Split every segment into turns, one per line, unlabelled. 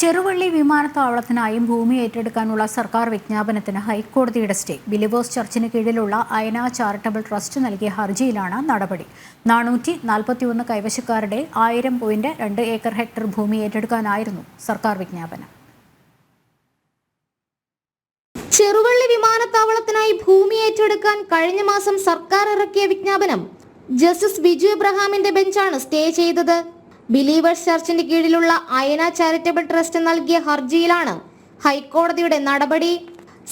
ചെറുവള്ളി വിമാനത്താവളത്തിനായും ഭൂമി ഏറ്റെടുക്കാനുള്ള സർക്കാർ വിജ്ഞാപനത്തിന് ഹൈക്കോടതിയുടെ സ്റ്റേ. ബിലിവേഴ്സ് ചർച്ചിന് കീഴിലുള്ള അയന ചാരിറ്റബിൾ ട്രസ്റ്റ് നൽകിയ ഹർജിയിലാണ് നടപടി. നാനൂറ്റി നാൽപ്പത്തിയൊന്ന് കൈവശക്കാരുടെ ആയിരം പോയിന്റ് രണ്ട് ഏക്കർ ഹെക്ടർ ഭൂമി ഏറ്റെടുക്കാനായിരുന്നു സർക്കാർ വിജ്ഞാപനം.
ചെറുവള്ളി വിമാനത്താവളത്തിനായി ഭൂമി ഏറ്റെടുക്കാൻ കഴിഞ്ഞ മാസം സർക്കാർ ഇറക്കിയ വിജ്ഞാപനം ജസ്റ്റിസ് ബിജു എബ്രഹാമിന്റെ ബെഞ്ചാണ് സ്റ്റേ ചെയ്തത്. ബിലീവേഴ്സ് ചർച്ചിന്റെ കീഴിലുള്ള അയന ചാരിറ്റബിൾ ട്രസ്റ്റ് നൽകിയ ഹർജിയിലാണ് ഹൈക്കോടതിയുടെ നടപടി.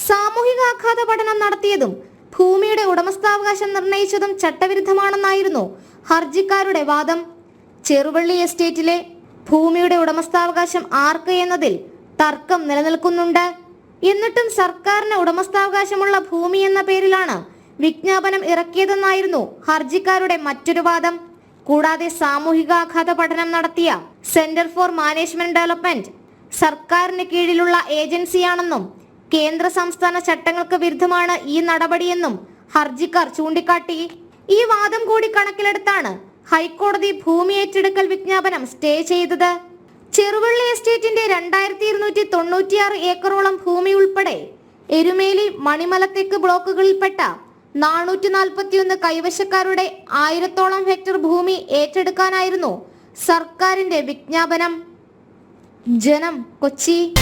സാമൂഹികാഘാത പഠനം നടത്തിയതും ഭൂമിയുടെ ഉടമസ്ഥാവകാശം നിർണയിച്ചതും ചട്ടവിരുദ്ധമാണെന്നായിരുന്നു ഹർജിക്കാരുടെ വാദം. ചെറുവള്ളി എസ്റ്റേറ്റിലെ ഭൂമിയുടെ ഉടമസ്ഥാവകാശം ആർക്ക് എന്നതിൽ തർക്കം നിലനിൽക്കുന്നുണ്ട്. എന്നിട്ടും സർക്കാരിന് ഉടമസ്ഥാവകാശമുള്ള ഭൂമി എന്ന പേരിലാണ് വിജ്ഞാപനം ഇറക്കിയതെന്നായിരുന്നു ഹർജിക്കാരുടെ മറ്റൊരു വാദം. കൂടാതെ സാമൂഹികാഘാത പഠനം നടത്തിയ സെന്റർ ഫോർ മാനേജ്മെന്റ് ഡെവലപ്മെന്റ് സർക്കാരിന് കീഴിലുള്ള ഏജൻസിയാണെന്നും കേന്ദ്ര സംസ്ഥാന ചട്ടങ്ങൾക്ക് വിരുദ്ധമാണ് ഈ നടപടിയെന്നും ഹർജിക്കാർ ചൂണ്ടിക്കാട്ടി. ഈ വാദം കൂടി കണക്കിലെടുത്താണ് ഹൈക്കോടതി ഭൂമി ഏറ്റെടുക്കൽ വിജ്ഞാപനം സ്റ്റേ ചെയ്തത്. ചെറുവള്ളി എസ്റ്റേറ്റിന്റെ രണ്ടായിരത്തി ഇരുന്നൂറ്റി തൊണ്ണൂറ്റിയാറ് ഏക്കറോളം ഭൂമി ഉൾപ്പെടെ എരുമേലി മണിമലത്തേക്ക് ബ്ലോക്കുകളിൽപ്പെട്ട നാനൂറ്റി നാൽപ്പത്തിയൊന്ന് കൈവശക്കാരുടെ ആയിരത്തോളം ഹെക്ടർ ഭൂമി ഏറ്റെടുക്കാനായിരുന്നു സർക്കാരിന്റെ വിജ്ഞാപനം. ജനം കൊച്ചി.